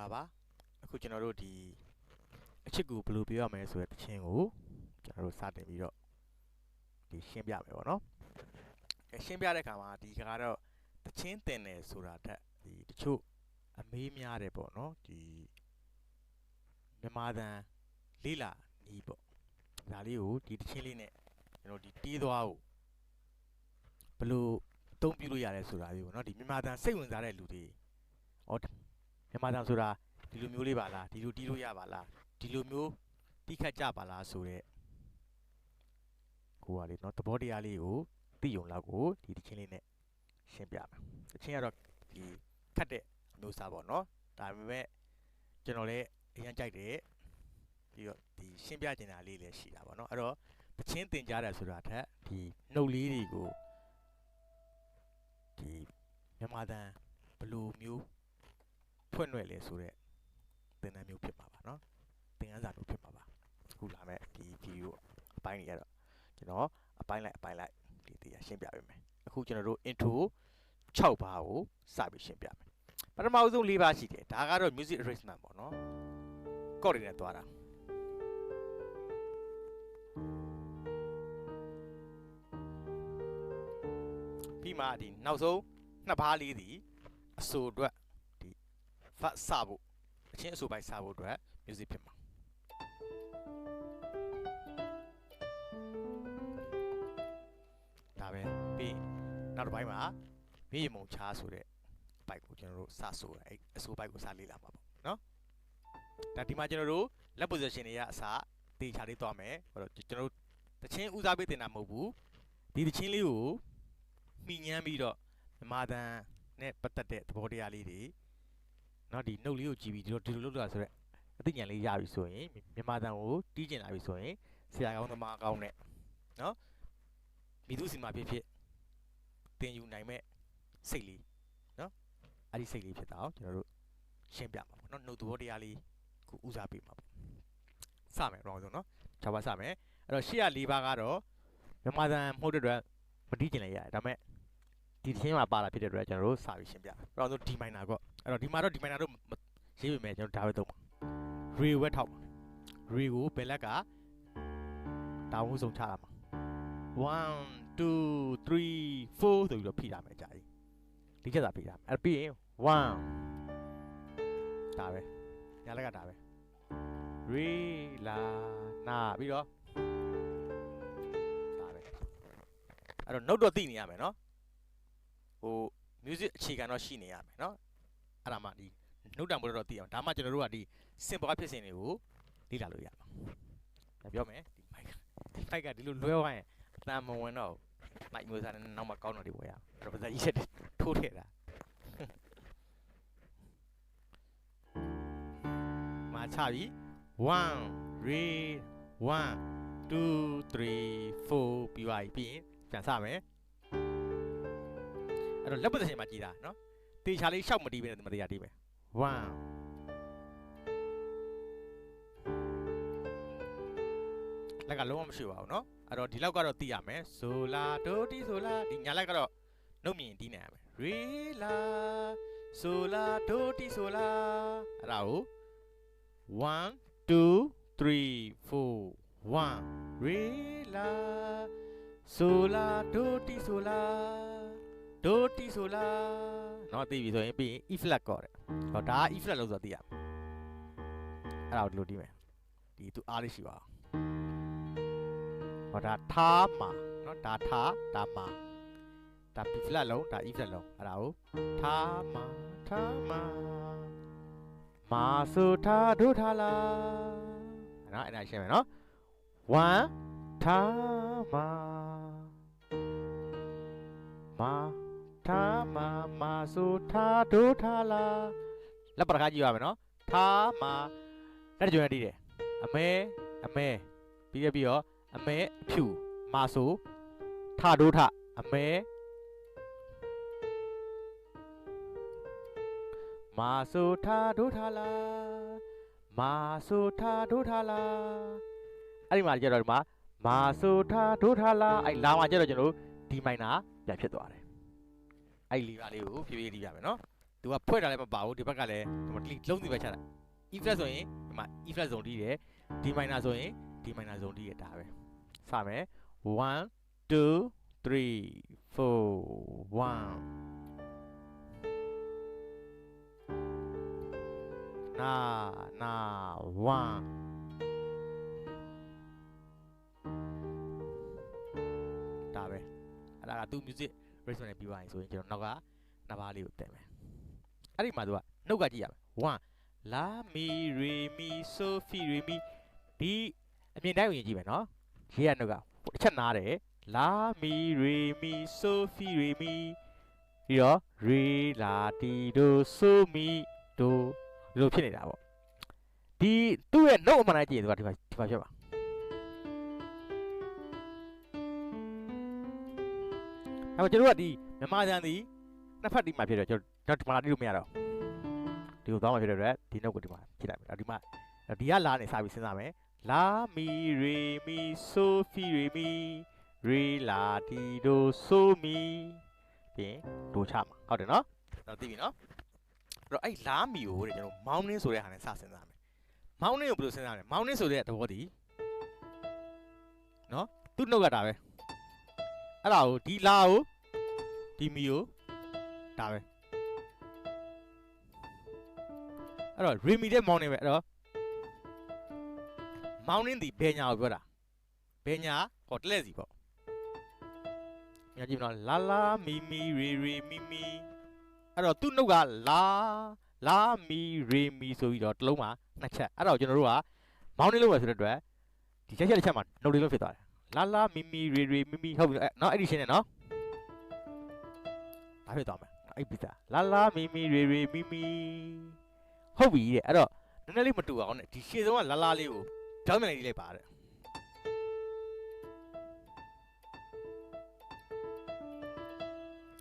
လာပါအခုကျွန်တော်တို့ဒီအချစ်ကူဘယ်လိုပြောရမလဲဆိုတဲ့တခြင်းကိုကျွန်တော်တို့စတင်ပြီးတော့ဒီရှင်းပြမယ်ပေါ့နော်အဲရှင်းပြတဲ့အခါမှာဒီကတော့တခြင်းတင်တယ်ဆိုတာထက်ဒီတချို့အမေးများတယ်ပေါ့နော်ဒီမြန်မာသံလေးလာနီးပေါ့ဒါလေးကိုဒီတခြင်းလေးနဲ့ကျွန်တော်ဒီတီးသွားကိုဘယ်လိုအသုံးပြုလို့ရတယ်ဆိုတာလေးပေါ့နော်ဒီမြန်မာသံစိတ်ဝင်စားတဲ့လူတွေဩ မြန်မာသားဆိုတာဒီလိုမျိုးလေးပါလားဒီလိုတီးလို့ရပါလားဒီလိုမျိုးတိခတ်ကြပါလားဆိုတဲ့ကိုကလေနော်သဘောတရားလေးကိုသိယုံလောက်ကိုဒီတချင်းလေးနဲ့ရှင်းပြမယ်တချင်းကတော့ဒီခတ်တဲ့အမျိုးစားပေါ့နော်ဒါပေမဲ့ကျွန်တော်လည်းအရင်ကြိုက်တယ်ပြီးတော့ဒီရှင်းပြကျင်တာလေးလည်းရှိတာပေါ့နော်အဲ့တော့တချင်းတင်ကြတယ်ဆိုတာထက်ဒီနှုတ်လေးတွေကိုဒီမြန်မာတန်ဘလိုမျိုး ဖွင့်ရွယ်လဲဆိုတော့သင်တန်းမျိုးဖြစ်မှာပါเนาะသင်ခန်းစာမျိုးဖြစ်မှာပါအခုလာမဲ့ဒီဗီဒီယိုအပိုင်းတွေကတော့ကျွန်တော်အပိုင်းလိုက်အပိုင်းလိုက်ဒီတရားရှင်းပြပေးမယ်အခုကျွန်တော်တို့ intro 6ပါးကိုစပြီးရှင်းပြမယ်ပထမဦးဆုံး၄ပါးရှိတယ်ဒါကတော့ music arrangement ပေါ့เนาะကော့တွေနဲ့သွားတာပြီးမှဒီနောက်ဆုံးနှစ်ပါးလေးဒီအဆိုအတွက် ဖတ်စဖို့အချင်းအဆိုပိုင်းစဖို့အတွက် music ဖြစ်မှာဒါပဲပြီးနောက်တစ်ပိုင်းမှာမြေမုံချားဆိုတဲ့ဘိုက်ကိုကျွန်တော်တို့စဆိုတယ်အဲ့အဆိုဘိုက်ကိုစလေ့လာမှာပေါ့နော်ဒါဒီမှာကျွန်တော်တို့ left position တွေကအစတေချာလေးသွားမယ်ဟိုတော့ကျွန်တော်တို့တချင်းဦးစားပေးတင်တာမဟုတ်ဘူးဒီတချင်းလေးကိုမှီညမ်းပြီးတော့မြမာတန်နဲ့ပတ်သက်တဲ့သဘောတရားလေးတွေ နော်ဒီနှုတ်လေးကိုကြည့်ပြီးဒီလိုဒီလိုလုပ်တာဆိုတော့အသိဉာဏ်လေးရပြီဆိုရင်မြန်မာတန်ကိုတီးကျင်လာပြီဆိုရင်ဆရာကောင်းသမားကောင်းနဲ့နော်မိသူစီမှာဖြစ်ဖြစ်သင်ယူနိုင်မဲ့စိတ်လေးနော်အဲ့ဒီစိတ်လေးဖြစ်တာကိုကျွန်တော်တို့ရှင်းပြမှာပေါ့နော်နှုတ်သဘောတရားလေးကိုဦးစားပေးမှာပေါ့စမယ်ရောင်းဆုံးနော်ခြေပါစမယ်အဲ့တော့104ပါးကတော့မြန်မာတန်မဟုတ်တဲ့အတွက်မတီးကျင်လိုက်ရတယ်ဒါပေမဲ့ဒီသင်းမှာပါတာဖြစ်တဲ့အတွက်ကျွန်တော်တို့စာပြီးရှင်းပြမယ်ရောင်းဆုံး D minor ကော့ အဲ့တော့ဒီမှာတော့ဒီမိုင်နာတော့ရေးပေမဲ့ကျွန်တော်ဒါပဲသုံးပါရေဝက်ထောက်ပါရေကိုဘယ်လက်ကတောင်းဝဆုံးချတာမှာ1 2 3 4ဆိုပြီးတော့ဖိထားမယ်ကြာကြီးဒီချက်သာဖိထားမယ်အဲ့ပြီးရင်1ဒါပဲညာလက်ကဒါပဲရေလာနာပြီးတော့ဒါပဲအဲ့တော့ note တော့သိနေရမယ်နော်ဟို music အခြေခံတော့ရှိနေရမယ်နော် အဲ့ဒါမှဒီနှုတ်တံပိုးတော့သိအောင်ဒါမှကျွန်တော်တို့ကဒီစင်ပွားဖြစ်စဉ်တွေကိုလေ့လာလို့ရမှာဒါပြောမယ်ဒီ mic ဒီ mic ကဒီလိုလွဲသွားရင်အတန်မဝင်တော့ mic မျိုးစားနဲ့နောက်မှကောင်းတော့ဒီဝယ်ရအောင်အဲ့တော့ပါဇက်ကြီးချက်ထိုးထည့်တာမာချပြီ1 read 1 2 3 4ပြီးသွားပြီပြီးရင်ပြန်စမယ်အဲ့တော့လက်ပတ်စင်မှာကြည်တာနော် တေချာလေးရှောက်မတီးပဲမတရားတီးပဲ1လက်ကလုံးဝမရှိပါဘူးเนาะအဲ့တော့ဒီလောက်ကတော့သိရမယ်ဆိုလာဒိုတီဆိုလာဒီညာလက်ကတော့နှုတ်မြင်တီးနေရမယ်ရေလာဆိုလာဒိုတီဆိုလာအဲ့ဒါကို1 2 3 4 1ရေလာဆိုလာဒိုတီဆိုလာ ဒိုတီဆိုလာเนาะသိပြီဆိုရင်ပြီးရင် E flat ကောတဲ့ဟောဒါက E flat လို့ဆိုတော့သိရမယ်အဲ့ဒါကိုဒီလိုတီးမယ်ဒီသူအားလေးရှိပါအောင်ဟောဒါထားမှာเนาะဒါထားဒါမှာဒါ B flat လုံးဒါ E flat လုံးအဲ့ဒါကိုထားမှာထားမှာမာဆိုထားဒိုထားလာเนาะအဲ့ဒါရှင်းမယ်เนาะ1ထားမှာမာ ထားမာမာဆိုထားဒိုးထားလာလက်ပတခါကြည့်ရမယ်နော်ထားမာလက်ကြွရတီးတယ်အမဲအမဲပြီးရပြီးတော့အမဲအဖြူမာဆိုထားဒိုးထားအမဲမာဆိုထားဒိုးထားလာမာဆိုထားဒိုးထားလာအဲ့ဒီမှာကြတော့ဒီမှာမာဆိုထားဒိုးထားလာအဲ့လာမှာကြတော့ကျွန်တော်ဒီမိုင်နာပြန်ဖြစ်သွားတယ် အဲ့ဒီလီပါလေးကိုဖြည်းဖြည်းတီးပြမယ်နော်သူကဖွဲ့တာလည်းမပါဘူးဒီဘက်ကလည်းဒီမှာလုံးစီပဲချတာ E flat ဆိုရင်ဒီမှာ E flat ဇုံတီးတယ် D minor ဆိုရင် D minor ဇုံတီးရဒါပဲစမယ်1 2 3 4 1နာနာ1ဒါပဲအဲ့ဒါကသူ music rhythm နဲ့ပြီးသွားရင်ဆိုရင်ကျွန်တော်နောက်ကနှစ်ပါးလေးကိုတက်မယ်အဲ့ဒီမှာသူကနှုတ်ကကြည့်ရမယ်1လာမီရီမီဆိုဖီရီမီဒီအမြင်တိုင်းကိုရင်ကြည့်မယ်နော်ရေးရနှုတ်ကတစ်ချက်နားတယ်လာမီရီမီဆိုဖီရီမီပြီးတော့ရီလာတီဒိုဆိုမီဒိုဒီလိုဖြစ်နေတာပေါ့ဒီသူ့ရဲ့နှုတ်အမှန်တိုင်းကြည့်ရင်သူကဒီမှာဒီမှာဖြစ်ပါ အဲ့တော့ကျွန်တော်တို့ကဒီမြန်မာကျန်ဒီနှစ်ဖက်ဒီမှာဖြစ်တော့ကျွန်တော်ဒီမှာတီးလို့မရတော့ဒီကိုသွားမှဖြစ်တဲ့အတွက်ဒီနှုတ်ကိုဒီမှာကြည့်လိုက်မယ်ဒီမှာဒီကလာနေစပြီးစဉ်းစားမယ်လာမီရီမီဆိုဖီရီမီရီလာတီဒိုဆိုမီပြီးဒိုချမှာဟုတ်တယ်နော်တော့သိပြီနော်အဲ့တော့အဲ့လာမီကိုတဲ့ကျွန်တော်မောင်းနှင်းဆိုတဲ့ဟာနဲ့စစဉ်းစားမယ်မောင်းနှင်းကိုဘယ်လိုစဉ်းစားမလဲမောင်းနှင်းဆိုတဲ့သဘောတည်နော်သူ့နှုတ်ကတာပဲ အဲ့ဒါကိုဒီလာကိုဒီမီကိုဒါပဲအဲ့တော့ရီမီတဲ့မောင်းနှင်းပဲအဲ့တော့မောင်းနှင်းဒီဘယ်ညာကိုပြောတာဘယ်ညာဟောတလဲစီပေါ့ညာကြည့်မနော်လာလာမီမီရီရီမီမီအဲ့တော့သူ့နှုတ်ကလာလာမီရီမီဆိုပြီးတော့တစ်လုံးမှာနှစ်ချက်အဲ့တော့ကျွန်တော်တို့ကမောင်းနှင်းလို့ပဲဆိုတဲ့အတွက်ဒီချက်ချက်တစ်ချက်မှာနှုတ်လေးလုံးဖြစ်သွားတယ် လာလာမီမီရီရီမီမီဟုတ်ပြီအဲ့နော်အဲ့ဒီရှင်းနေနော်ဘာဖြစ်သွားမလဲအဲ့ပီတာလာလာမီမီရီရီမီမီဟုတ်ပြီတဲ့အဲ့တော့နည်းနည်းလေးမတူအောင်နဲ့ဒီရှေ့ဆုံးကလာလာလေးကိုကြောင်းမြန်လေးလိုက်ပါတဲ့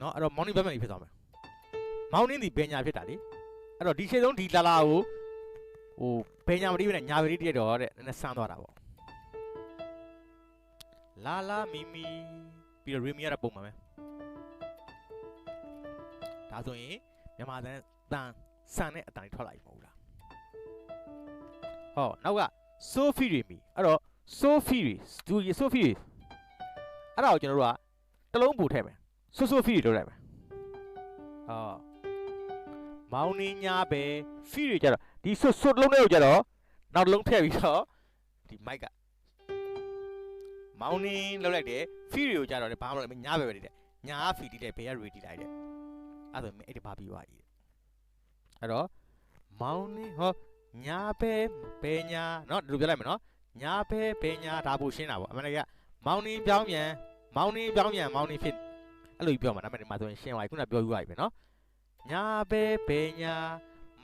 နော်အဲ့တော့မောင်းနှင်းဘက်မြန်လေးဖြစ်သွားမယ်မောင်းနှင်းဒီဘယ်ညာဖြစ်တာလေအဲ့တော့ဒီရှေ့ဆုံးဒီလာလာကိုဟိုဘယ်ညာမတီးဘဲနဲ့ညာပတိတည့်တော့တဲ့နည်းနည်းဆန်းသွားတာပေါ့ လာလာမီမီပြီးတော့ရီမီရတဲ့ပုံမှာပဲဒါဆိုရင်မြန်မာတန်တန်ဆန်တဲ့အတိုင်းထွက်လာပြီမဟုတ်လားဟောနောက်က Sophie Remy အဲ့တော့ Sophie Studio Sophie အဲ့ဒါကိုကျွန်တော်တို့ကတစ်လုံးပို့ထည့်မယ် So Sophie တို့လိုက်မယ်ဟောမောင်နေညာပဲ Fee တွေကြတော့ဒီ So So တစ်လုံးလေးကိုကြတော့နောက်တစ်လုံးထည့်ပြီးတော့ဒီ mic က မောင်နေလောက်လိုက်တယ် Fee တွေကိုကြတော့လည်းဘာမှမလုပ်ညာပဲပဲတည်းညာ Fee တီးတယ်ဘယ်က Ready လိုက်တယ်အဲ့ဒါဆိုရင်အဲ့ဒီဘာပြီးသွားပြီအဲ့တော့မောင်နေဟောညာပဲဘယ်ညာเนาะဒီလိုပြောလိုက်မယ်เนาะညာပဲဘယ်ညာဒါပိုရှင်းတာပေါ့အမှန်တကယ်မောင်နေပြောင်းပြန်မောင်နေပြောင်းပြန်မောင်နေဖြစ်အဲ့လိုပြောမှာဒါပေမဲ့ဒီမှာဆိုရင်ရှင်းသွားပြီခုနပြောယူသွားပြီပဲเนาะညာပဲဘယ်ညာ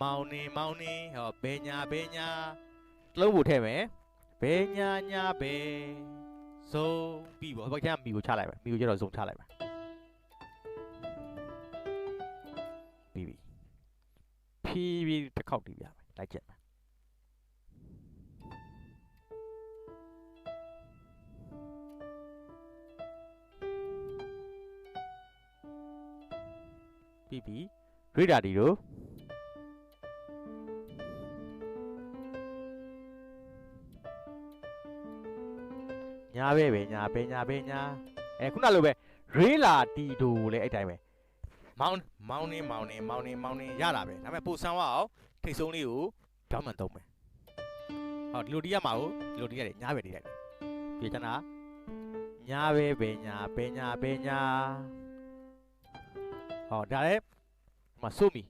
မောင်နေမောင်နေဟောဘယ်ညာဘယ်ညာတလုံးပို့ထည့်မယ်ဘယ်ညာညာဘယ် ဇုံပြီးပေါ့ဘာကျမီကိုချလိုက်ပဲမီကိုကျတော့ဇုံချလိုက်ပဲပြီးပြီဖြည်းဖြည်းတစ်ခေါက်တီးပြမယ်လိုက်ချက်မယ်ပြီးပြီရိဒါဒီတို့ ပဲပဲညာပဲညာပဲညာအဲခုနလိုပဲရေးလာတီဒိုလည်းအဲ့တိုင်းပဲမောင်းမောင်းနေမောင်းနေမောင်းနေမောင်းနေရတာပဲဒါပေမဲ့ပိုဆန်းဝအောင်ထိတ်ဆုံးလေးကိုကြောင်းမှန်သုံးမယ်ဟောဒီလိုတီးရမှာကိုဒီလိုတီးရတယ်ညာပဲတီးလိုက်ပြေချင်တာညာပဲပဲညာပဲညာပဲညာဟောဒါလည်းဒီမှာစိုးမီ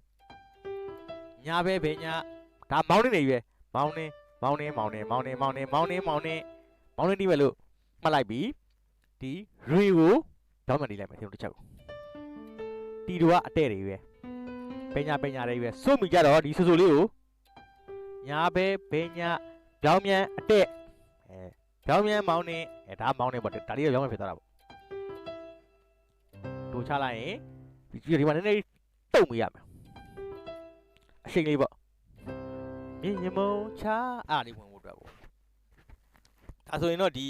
ညာပဲပဲညာဒါမောင်းနေနေပြီပဲမောင်းနေမောင်းနေမောင်းနေမောင်းနေမောင်းနေမောင်းနေမောင်းနေမောင်းနေတီးပဲလို့ မှတ်လိုက်ပြီဒီရေကိုကြောင်းမှန်တီးလိုက်မယ်ဒီလိုတစ်ချက်ကိုတီတို့ကအတဲ့တွေပဲပညာပညာတွေပဲစိုးမိကြတော့ဒီဆူဆူလေးကိုညာပဲဘဲညာပြောင်းမြန်အတက်အဲပြောင်းမြန်မောင်းနေအဲဒါမောင်းနေပေါ့ဒါလေးတော့ပြောင်းမြန်ဖြစ်သွားတာပေါ့တို့ချလိုက်ရင်ဒီဒီမှာနည်းနည်းတုံမိရမယ်အရှိန်လေးပေါ့မြင်ရမုံချအားလေးဝင်ဖို့အတွက်ပေါ့ဒါဆိုရင်တော့ဒီ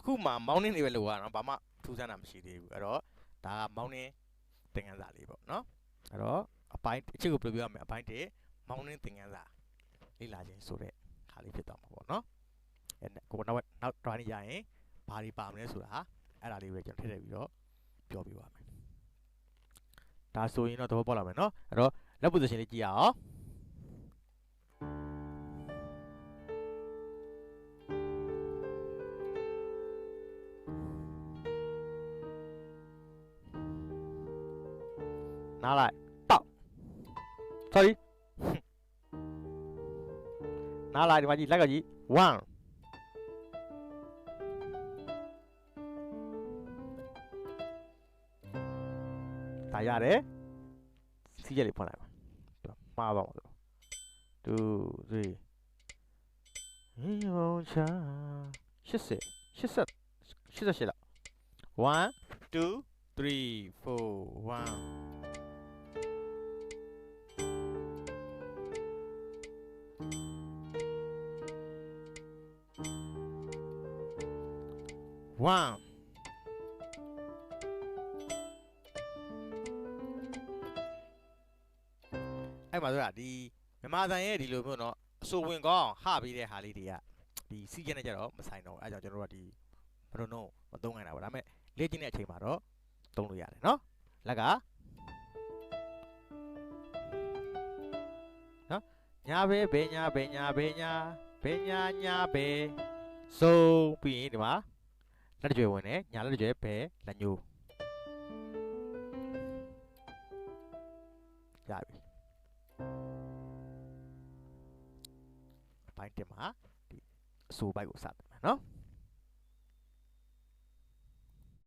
အခုမှမောင်းနေနေပဲလို့ရအောင်ဘာမှထူးဆန်းတာမရှိသေးဘူးအဲ့တော့ဒါကမောင်းနေသင်ခန်းစာလေးပေါ့နော်အဲ့တော့အပိုင်းအချက်ကိုဘယ်လိုပြောရမလဲအပိုင်းတည်းမောင်းနှင်းသင်ခန်းစာလေ့လာခြင်းဆိုတဲ့ခါလေးဖြစ်သွားမှာပေါ့နော်အဲကိုနောက်နောက် try နေကြရင်ဘာတွေပါမလဲဆိုတာအဲ့ဒါလေးပဲကျွန်တော်ထည့်ထည့်ပြီးတော့ပြောပြပါမယ်ဒါဆိုရင်တော့သဘောပေါက်လာမယ်နော်အဲ့တော့လက် position လေးကြည့်ရအောင် နားလိုက်တောက် sorry နားလိုက်ဒီမှာကြည့်လက်ကကြည့်1ဒါရတယ်စီးရက်လေးဖွင့်လိုက်ပါမှားပါမှာ2 3ဟင်းဘောချာ80 80 88လောက်1 1ဲ့မှာဆိုတာဒီမြန်မာဆိုင်ရဲ့ဒီလိုမျိုးเนาะအဆိုဝင်ကောင်းဟပေးတဲ့ဟာလေးတွေကဒီစီဂျန်နဲ့ကြတော့မဆိုင်တော့အဲ့ကြောင့်ကျွန်တော်တို့ကဒီဘယ်လိုနော်မသုံးနိုင်တာပါဒါပေမဲ့လေ့ကျင့်တဲ့အချိန်မှာတော့သုံးလို့ရတယ်เนาะလက်ကနော်ညာပဲဘဲညာဘဲညာဘဲညာဘဲညာညာဘဲဆိုပြီးရင်ဒီမှာ လက်တကြွယ်ဝင်တယ်ညာလက်တကြွယ်ဘယ်လက်ညိုးရပြီအပိုင်းတင်မှာဒီအစိုးပိုက်ကိုစတင်မယ်နော်